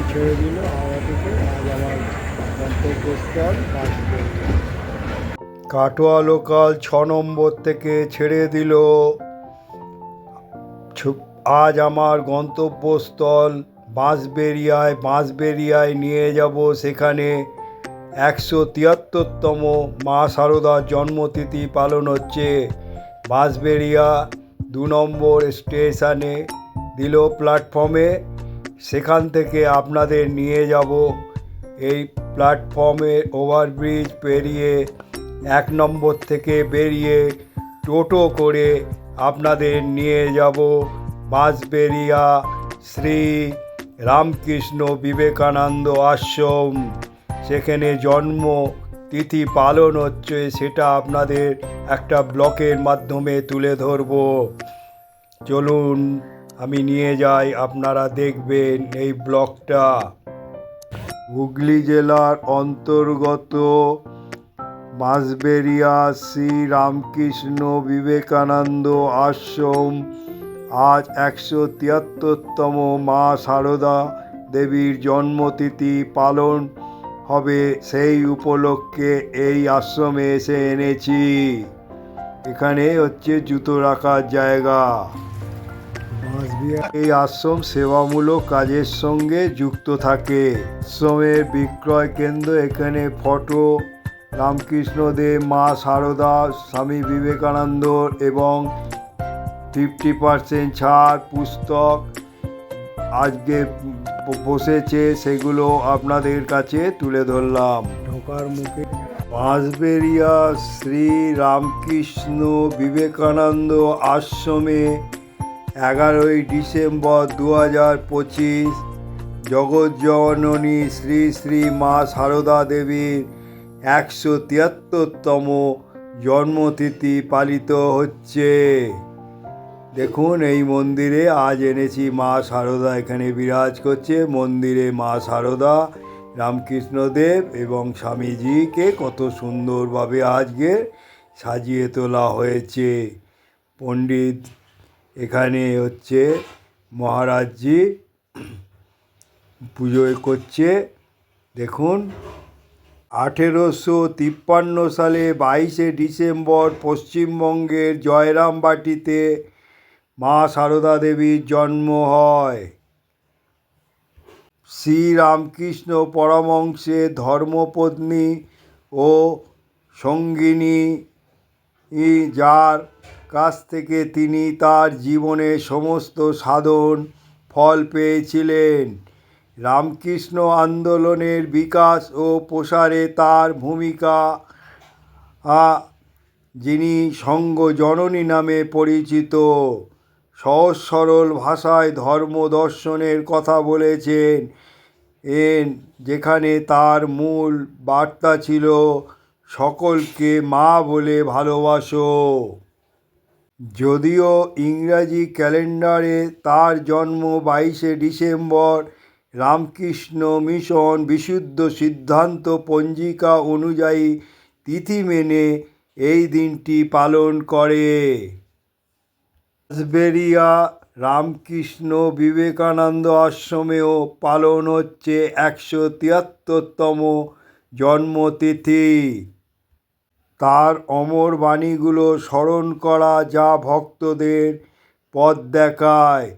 Train ছেড়ে দিল হাওড়া থেকে আজ আমার গন্তব্যস্থল কাটোয়া লোকাল ছ নম্বর থেকে ছেড়ে দিল। আজ আমার গন্তব্যস্থল বাঁশবেরিয়ায় বাঁশবেরিয়ায় নিয়ে যাব। সেখানে একশো তিয়াত্তরতম মা শারদার জন্মতিথি পালন হচ্ছে। বাঁশবেরিয়া দু নম্বর স্টেশনে দিল প্ল্যাটফর্মে। সেখান থেকে আপনাদের নিয়ে যাব। এই প্ল্যাটফর্মে ওভারব্রিজ পেরিয়ে এক নম্বর থেকে বেরিয়ে টোটো করে আপনাদের নিয়ে যাব বাঁশবেরিয়া শ্রী রামকৃষ্ণ বিবেকানন্দ আশ্রম। সেখানে জন্ম তিথি পালন হচ্ছে সেটা আপনাদের একটা ব্লকের মাধ্যমে তুলে ধরব। চলুন। আমি নিয়ে যাই, আপনারা দেখবেন এই ব্লকটা হুগলি জেলার অন্তর্গত বাঁশবেরিয়া শ্রী রামকৃষ্ণ বিবেকানন্দ আশ্রম, আজ একশো তিয়াত্তরতম মা সারদা দেবীর জন্মতিথি পালন হবে সেই উপলক্ষে এই আশ্রমে এসে এনেছি। এখানে হচ্ছে জুতো রাখার জায়গা। এই আশ্রম সেবামূলক কাজের সঙ্গে যুক্ত থাকে। আশ্রমের বিক্রয় কেন্দ্র এখানে ফটো রামকৃষ্ণদেব মা সারদা স্বামী বিবেকানন্দ এবং ফিফটি পার্সেন্ট ছাড় পুস্তক আজকে বসেছে সেগুলো আপনাদের কাছে তুলে ধরলাম। ঢোকার মুখে বাঁশবেরিয়া শ্রী রামকৃষ্ণ বিবেকানন্দ আশ্রমে এগারোই ডিসেম্বর দু হাজার পঁচিশ জগৎজননী শ্রী শ্রী মা সারদা দেবীর একশো তিয়াত্তরতম জন্মতিথি পালিত হচ্ছে। দেখুন, এই মন্দিরে আজ এনেছি মা সারদা, এখানে বিরাজ করছে মন্দিরে মা সারদা, রামকৃষ্ণদেব এবং স্বামীজিকে কত সুন্দরভাবে আজকে সাজিয়ে তোলা হয়েছে। পণ্ডিত এখানে হচ্ছে মহারাজজি পুজো করছে। দেখুন, আঠেরোশো তিপ্পান্ন সালে বাইশে ডিসেম্বর পশ্চিমবঙ্গের জয়রামবাটিতে মা সারদা দেবীর জন্ম হয়। শ্রীরামকৃষ্ণ পরমংসের ধর্মপত্নী ও সঙ্গিনী, যার কাছ থেকে তিনি তার জীবনের সমস্ত সাধন, ফল পেয়েছিলেন। রামকৃষ্ণ আন্দোলনের বিকাশ ও প্রসারে তার ভূমিকা যিনি সঙ্গ জননী নামে পরিচিত, সহজ সরল ভাষায় ধর্ম দর্শনের কথা বলেছেন। এন, যেখানে তার মূল বার্তা ছিল, সকলকে মা বলে ভালোবাসো। যদিও ইংরাজি ক্যালেন্ডারে তার জন্ম বাইশে ডিসেম্বর, রামকৃষ্ণ মিশন বিশুদ্ধ সিদ্ধান্ত পঞ্জিকা অনুযায়ী তিথি মেনে এই দিনটি পালন করে। রাসবেরিয়া, রামকৃষ্ণ বিবেকানন্দ আশ্রমেও পালন হচ্ছে একশো তিয়াত্তরতম জন্মতিথি। তার অমর বাণীগুলো স্মরণ করা যা ভক্তদের পথ দেখায়।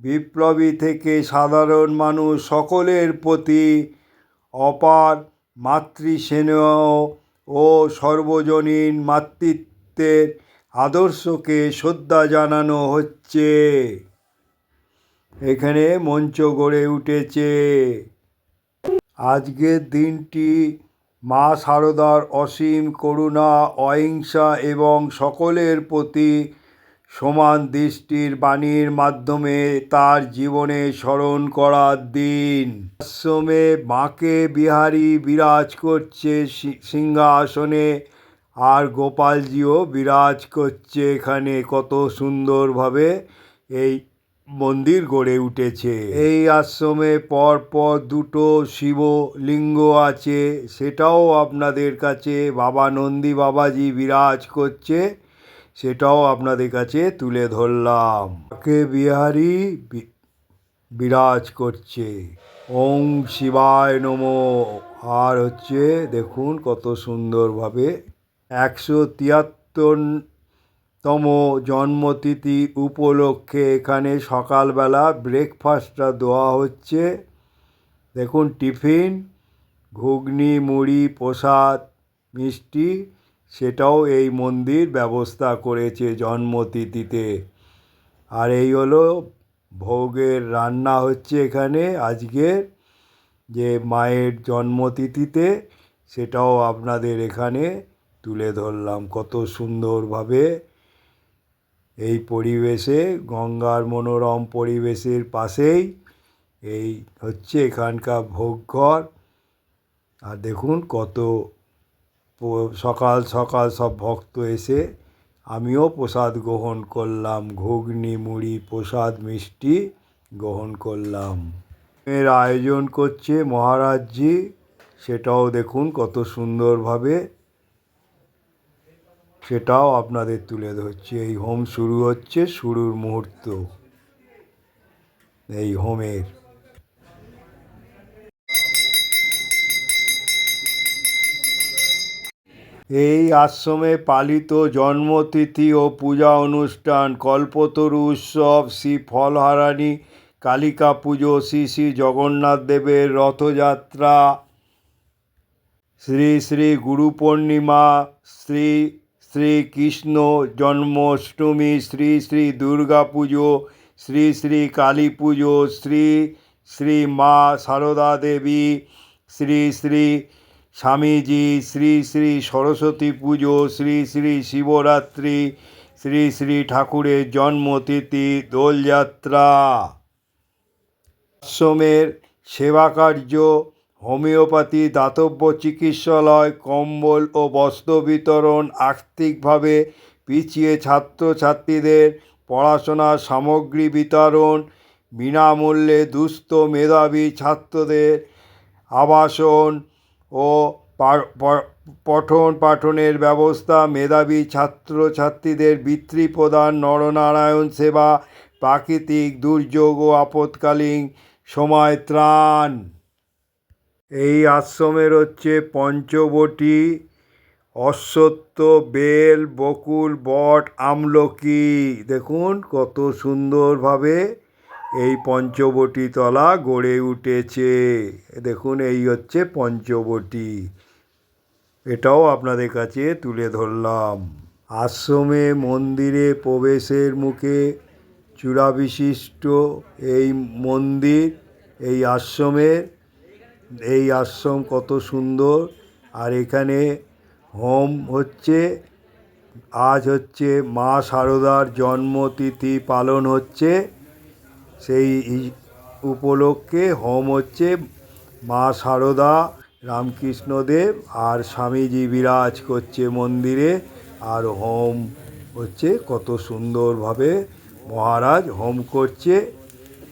বিপ্লবী থেকে সাধারণ মানুষ সকলের প্রতি অপার মাতৃস্নেহ ও সর্বজনীন মাতৃত্বের আদর্শকে শ্রদ্ধা জানানো হচ্ছে। এখানে মঞ্চ গড়ে উঠেছে। আজকের দিনটি মা শারদার অসীম করুণা, অহিংসা এবং সকলের প্রতি সমান দৃষ্টির বাণীর মাধ্যমে তার জীবনে স্মরণ করার দিন। আশ্রমে মাকে বিহারী বিরাজ করছে সিংহাসনে আর গোপালজিও বিরাজ করছে এখানে। কত সুন্দরভাবে এই মন্দির গড়ে উঠেছে। এই আশ্রমে পর পর দুটো শিবলিঙ্গ আছে, সেটাও আপনাদের কাছে বাবা নন্দী বাবাজি বিরাজ করছে, সেটাও আপনাদের কাছে তুলে ধরলাম। কে বিহারি বিরাজ করছে। ওং শিবায় নমো। আর হচ্ছে দেখুন কত সুন্দরভাবে একশো তিয়াত্তর তিয়াত্তরতম জন্মতিথি উপলক্ষে এখানে সকালবেলা ব্রেকফাস্টটা দেওয়া হচ্ছে। দেখুন, টিফিন, ঘুগনি, মুড়ি, প্রসাদ, মিষ্টি, সেটাও এই মন্দির ব্যবস্থা করেছে জন্মতিথিতে। আর এই হলো ভোগের রান্না হচ্ছে এখানে আজকের যে মায়ের জন্মতিথিতে, সেটাও আপনাদের এখানে তুলে ধরলাম। কত সুন্দরভাবে এই পরিবেশে, গঙ্গার মনোরম পরিবেশের পাশেই এই হচ্ছে এখানকার ভোগঘর। আর দেখুন কত সকাল সকাল সব ভক্ত এসে আমিও প্রসাদ গ্রহণ করলাম, ঘুগনি, মুড়ি, প্রসাদ, মিষ্টি গ্রহণ করলাম। এর আয়োজন করছে মহারাজজি সেটাও দেখুন কত সুন্দরভাবে সেটাও আপনাদের তুলে ধরছি। এই হোম শুরু হচ্ছে, শুরুর মুহূর্ত। এই হোমের। এই আশ্রমে পালিত জন্মতিথি ও পূজা অনুষ্ঠান, কল্পতরু উৎসব, শ্রী ফলহারানি, কালিকা পুজো, শ্রী শ্রী জগন্নাথ দেবের রথযাত্রা, শ্রী শ্রী গুরু পূর্ণিমা শ্রী শ্রী কৃষ্ণ জন্মাষ্টমী, শ্রী শ্রী দুর্গা পুজো, শ্রী শ্রী কালী পুজো, শ্রী শ্রী মা সারদা দেবী, শ্রী শ্রী স্বামীজি, শ্রী শ্রী সরস্বতী পুজো, শ্রী শ্রী শিবরাত্রি, শ্রী শ্রী ঠাকুরের জন্মতিথি, দোলযাত্রা। আশ্রমের সেবা কার্য হোমিওপ্যাথি, দাতব্য চিকিৎসালয়, কম্বল ও বস্ত্র বিতরণ আর্থিকভাবে পিছিয়ে ছাত্রছাত্রীদের পড়াশোনার সামগ্রী বিতরণ, বিনামূল্যে দুস্থ মেধাবী ছাত্রদের আবাসন ও পঠন পাঠনের ব্যবস্থা, মেধাবী ছাত্রছাত্রীদের বৃত্তি প্রদান, নরনারায়ণ সেবা, প্রাকৃতিক দুর্যোগ ও আপৎকালীন সময় ত্রাণ। এই আশ্রমের হচ্ছে পঞ্চবটি, অশ্বত্থ, বেল, বকুল, বট, আমলকি। দেখুন কত সুন্দরভাবে এই পঞ্চবটি তলা গড়ে উঠেছে। দেখুন এই হচ্ছে পঞ্চবটি। এটাও আপনাদের কাছে তুলে ধরলাম। আশ্রমে মন্দিরে প্রবেশের মুখে চূড়াবিশিষ্ট এই মন্দির, এই আশ্রমের এই আশ্রম কত সুন্দর। আর এখানে হোম হচ্ছে, আজ হচ্ছে মা শারদার জন্মতিথি পালন হচ্ছে। সেই উপলক্ষে হোম হচ্ছে মা শারদা রামকৃষ্ণদেব আর স্বামীজি বিরাজ করছে মন্দিরে। আর হোম হচ্ছে কত সুন্দরভাবে মহারাজ হোম করছে,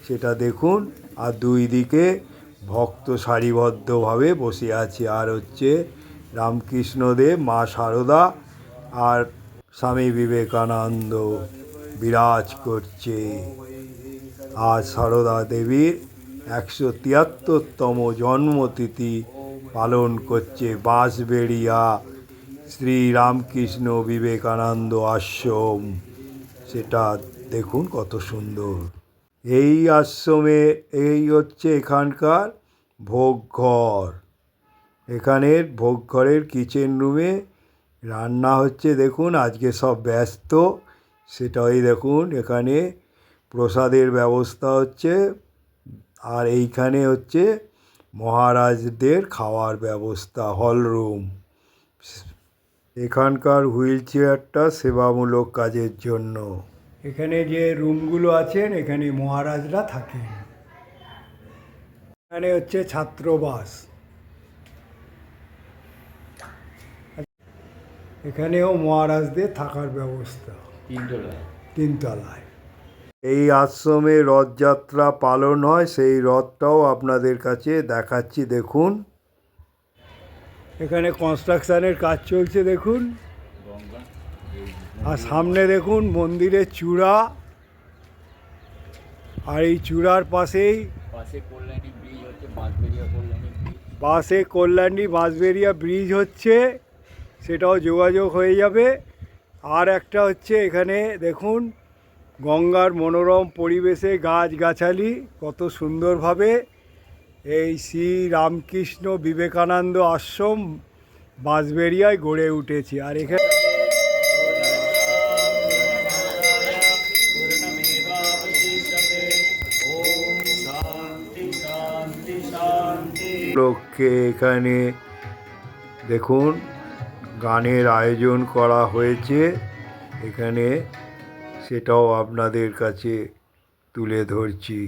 সেটা দেখুন। আর দুই দিকে ভক্ত সারিবদ্ধভাবে বসে আছে। আর হচ্ছে রামকৃষ্ণদেব, মা সারদা আর স্বামী বিবেকানন্দ বিরাজ করছে। আজ সারদা দেবীর একশো তিয়াত্তরতম জন্মতিথি পালন করছে বাঁশবেড়িয়া শ্রী রামকৃষ্ণ বিবেকানন্দ আশ্রম। সেটা দেখুন কত সুন্দর। এই আশ্রমে, এই হচ্ছে এখানকার ভোগঘর। এখানের ভোগঘরের কিচেন রুমে রান্না হচ্ছে। দেখুন, আজকে সব ব্যস্ত। সেটাই দেখুন, এখানে প্রসাদের ব্যবস্থা হচ্ছে। আর এইখানে হচ্ছে মহারাজদের খাওয়ার ব্যবস্থা হল রুম এখানকার হুইল চেয়ারটা সেবামূলক কাজের জন্য। এখানে যে রুমগুলো আছেন এখানে মহারাজরা থাকেন। এখানে হচ্ছে ছাত্রবাস। এখানেও মহারাজদের থাকার ব্যবস্থা। তিনতলায়। তিনতলায়। এই আশ্রমে রথযাত্রা পালন হয় সেই রথটাও আপনাদের কাছে দেখাচ্ছি দেখুন। এখানে কনস্ট্রাকশনের কাজ চলছে দেখুন। গঙ্গা। আর সামনে দেখুন মন্দিরের চূড়া। আর এই চূড়ার পাশেই পাশে কল্যাণী বাসে বাঁশবেরিয়া ব্রিজ। হচ্ছে সেটাও যোগাযোগ হয়ে যাবে। আর একটা হচ্ছে এখানে দেখুন গঙ্গার মনোরম পরিবেশে গাছগাছালি কত সুন্দরভাবে। এই শ্রী রামকৃষ্ণ বিবেকানন্দ আশ্রম বাঁশবেরিয়ায় গড়ে উঠেছে। আর এখানে লক্ষ্যে এখানে দেখুন গানের আয়োজন করা হয়েছে। এখানে সেটাও আপনাদের কাছে তুলে ধরছি।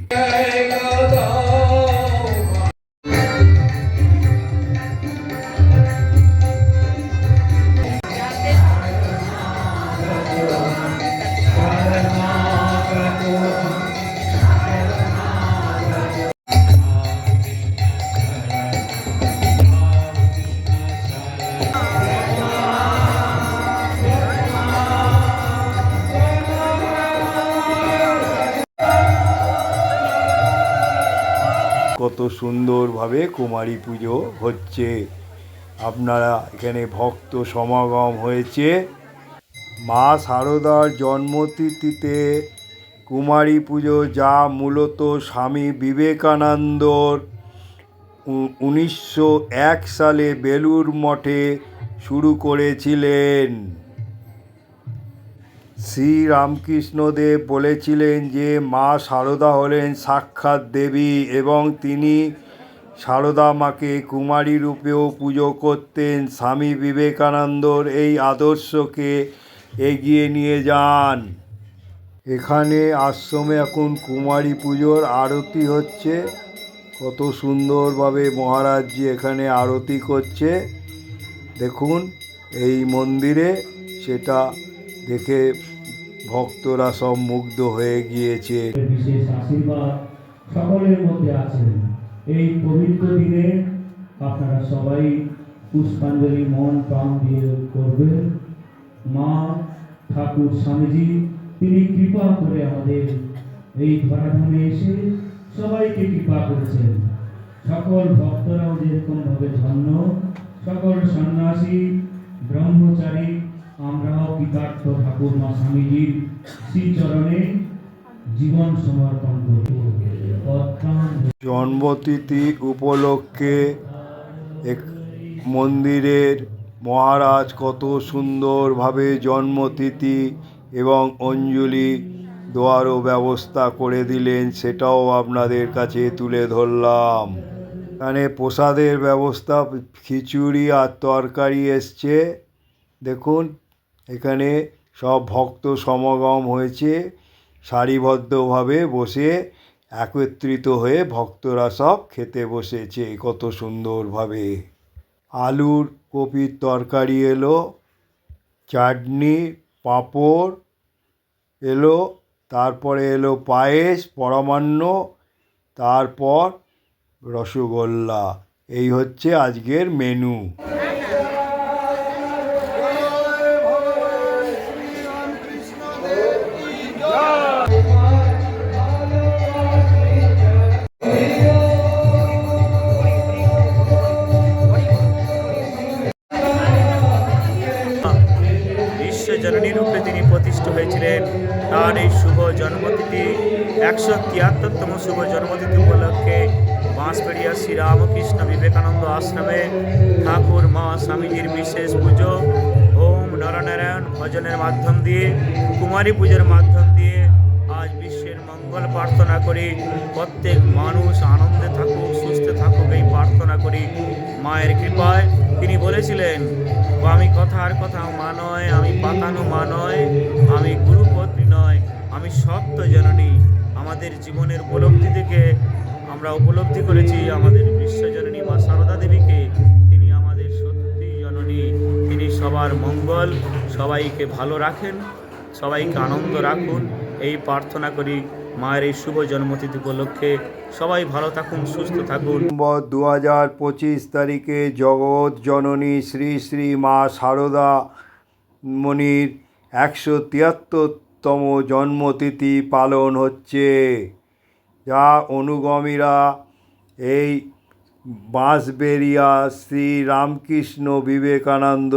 কত সুন্দরভাবে কুমারী পুজো হচ্ছে। আপনারা এখানে ভক্ত সমাগম হয়েছে। মা শারদার জন্মতিথিতে কুমারী পুজো যা মূলত স্বামী বিবেকানন্দর উনিশশো এক সালে বেলুর মঠে শুরু করেছিলেন। শ্রী রামকৃষ্ণদেব বলেছিলেন যে, মা সারদা হলেন সাক্ষাৎ দেবী এবং তিনি সারদা মাকে কুমারী রূপেও পুজো করতেন। স্বামী বিবেকানন্দর এই আদর্শকে এগিয়ে নিয়ে যান। এখানে আশ্রমে এখন কুমারী পুজোর আরতি হচ্ছে। কত সুন্দরভাবে মহারাজজি এখানে আরতি করছে। দেখুন, এই মন্দিরে সেটা দেখে ভক্তরা সব মুগ্ধ হয়ে গিয়েছে। বিশেষ আশীর্বাদ সকলের মধ্যে আছেন এই পবিত্র দিনে আপনারা সবাই পুষ্পাঞ্জলি, মন, প্রাণ দিয়ে করবেন। মা, ঠাকুর, স্বামীজি, তিনি কৃপা করে আমাদের এই ধরাধামে এসে সবাইকে কৃপা করেছেন। সকল ভক্তরাও যেরকম ভাবে ধন্য, সকল সন্ন্যাসী, ব্রহ্মচারী আমরাও কৃতার্থ ঠাকুর মা স্বামীজির শ্রীচরণে জীবন সমর্পণ করব। জন্মতিথি উপলক্ষে এক মন্দিরের মহারাজ কত সুন্দরভাবে জন্মতিথি এবং অঞ্জলি দেওয়ারও ব্যবস্থা করে দিলেন, সেটাও আপনাদের কাছে তুলে ধরলাম। এখানে প্রসাদের ব্যবস্থা, খিচুড়ি আর তরকারি এসছে। দেখুন এখানে সব ভক্ত সমাগম হয়েছে। সারিবদ্ধভাবে বসে একত্রিত হয়ে ভক্তরা সব খেতে বসেছে। কত সুন্দরভাবে। আলুর কপির তরকারি এলো, চাটনি, পাঁপড় এলো, তারপরে এলো পায়েস, পরমান্ন, তারপর রসগোল্লা। এই হচ্ছে আজকের মেনু স্বামীজির বিশেষ পুজো। ওম নরনারায়ণ ভজনের মাধ্যম দিয়ে, কুমারী পুজোর মাধ্যম দিয়ে আজ বিশ্বের মঙ্গল প্রার্থনা করি। প্রত্যেক মানুষ আনন্দে থাকুক, সুস্থ থাকুক এই প্রার্থনা করি। মায়ের কৃপায় তিনি বলেছিলেন, আমি কথার কথা মা নয়, আমি পাতানো মা নয়, আমি গুরুপত্নী নয়, আমি সত্য জননী। আমাদের জীবনের উপলব্ধি থেকে আমরা উপলব্ধি করেছি, আমাদের বিশ্বজননী মা সারদা দেবীকে। সবার মঙ্গল, সবাইকে ভালো রাখেন, সবাইকে আনন্দ রাখুন। এই প্রার্থনা করি মায়ের এই শুভ জন্মতিথি উপলক্ষে। সবাই ভালো থাকুন, সুস্থ থাকুন। দু হাজার পঁচিশ তারিখে জগৎ জননী শ্রী শ্রী মা সারদা মণির একশো তিয়াত্তরতম জন্মতিথি পালন হচ্ছে। যা অনুগমীরা এই বাঁশবেরিয়া শ্রী রামকৃষ্ণ বিবেকানন্দ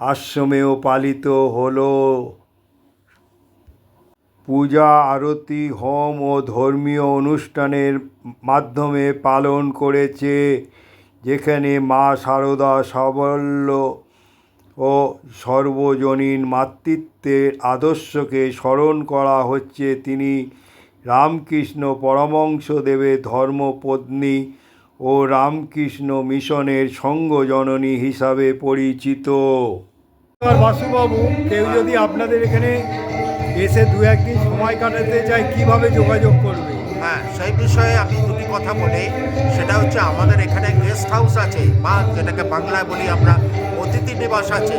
আশ্রমেও পালিত হলো। পূজা, আরতি, হোম ও ধর্মীয় অনুষ্ঠানের মাধ্যমে পালন করেছে, যেখানে মা শারদা সাবল্য ও সর্বজনীন মাতৃত্বের আদর্শকে স্মরণ করা হচ্ছে। তিনি রামকৃষ্ণ পরমংশ পরমংসদেবের ধর্মপত্নী ও রামকৃষ্ণ মিশনের সঙ্গজননী হিসাবে পরিচিত। আর বাসুবাবু, কেউ যদি আপনাদের এখানে এসে দু একদিন সময় কাটাতে চায়, কীভাবে যোগাযোগ করবে? হ্যাঁ সেই বিষয়ে আমি দুটি কথা বলি। সেটা হচ্ছে আমাদের এখানে গেস্ট হাউস আছে, বা যেটাকে বাংলায় বলি আমরা, অতিথি নিবাস আছে।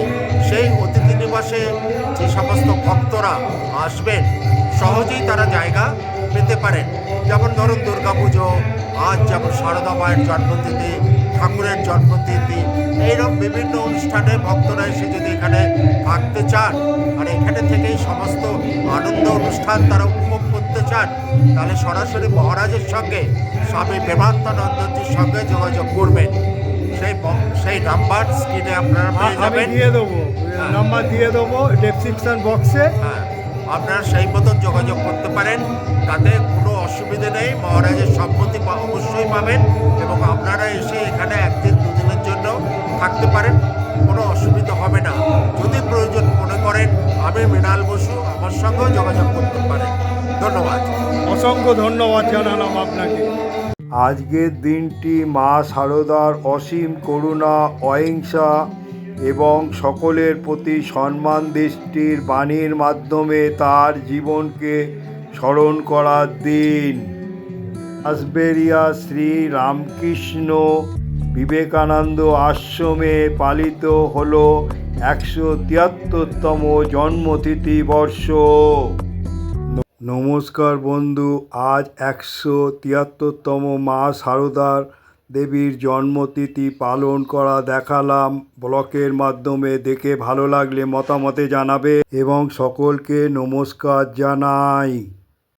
সেই অতিথি নিবাসে যে সমস্ত ভক্তরা আসবেন, সহজেই তারা জায়গা পেতে পারেন। যেমন ধরুন দুর্গাপুজো, আজ যেমন সারদা মায়ের জন্মতিথি ঠাকুরের জন্মতিথি। এইরকম বিভিন্ন অনুষ্ঠানে ভক্তরা এসে যদি এখানে থাকতে চান আর এখানে থেকেই সমস্ত আনন্দ অনুষ্ঠান তারা উপভোগ করতে চান তাহলে সরাসরি মহারাজের সঙ্গে স্বামী বিবেকানন্দজির সঙ্গে যোগাযোগ করবেন। সেই সেই নাম্বার স্ক্রিনে আপনারা পেয়ে যাবেন। দিয়ে দেবো। নাম্বার দিয়ে দেবো ডেসক্রিপশন বক্সে হ্যাঁ আপনারা সেই মতন যোগাযোগ করতে পারেন তাতে অসুবিধে নেই। মহারাজের সম্মতি অবশ্যই পাবেন এবং আপনারা এসে এখানে একদিন দুদিনের জন্য থাকতে পারেন। কোনো অসুবিধা হবে না। যদি প্রয়োজন মনে করেন আমি মৃণাল বসু আমার সঙ্গেও যোগাযোগ করতে পারেন। ধন্যবাদ। অসংখ্য ধন্যবাদ জানালাম আপনাকে। আজকের দিনটি মা শারদার অসীম করুণা অহিংসা এবং সকলের প্রতি সম্মান দৃষ্টির বাণীর মাধ্যমে তার জীবনকে স্মরণ করার দিন। আসবেরিয়া শ্রী রামকৃষ্ণ বিবেকানন্দ আশ্রমে পালিত হল একশো তিয়াত্তরতম জন্মতিথি বর্ষ। নমস্কার বন্ধু, আজ একশো তিয়াত্তরতম মা শারদার দেবীর জন্মতিথি পালন করা দেখালাম। ব্লকের মাধ্যমে দেখে ভালো লাগলে মতামতে জানাবে এবং সকলকে নমস্কার জানাই।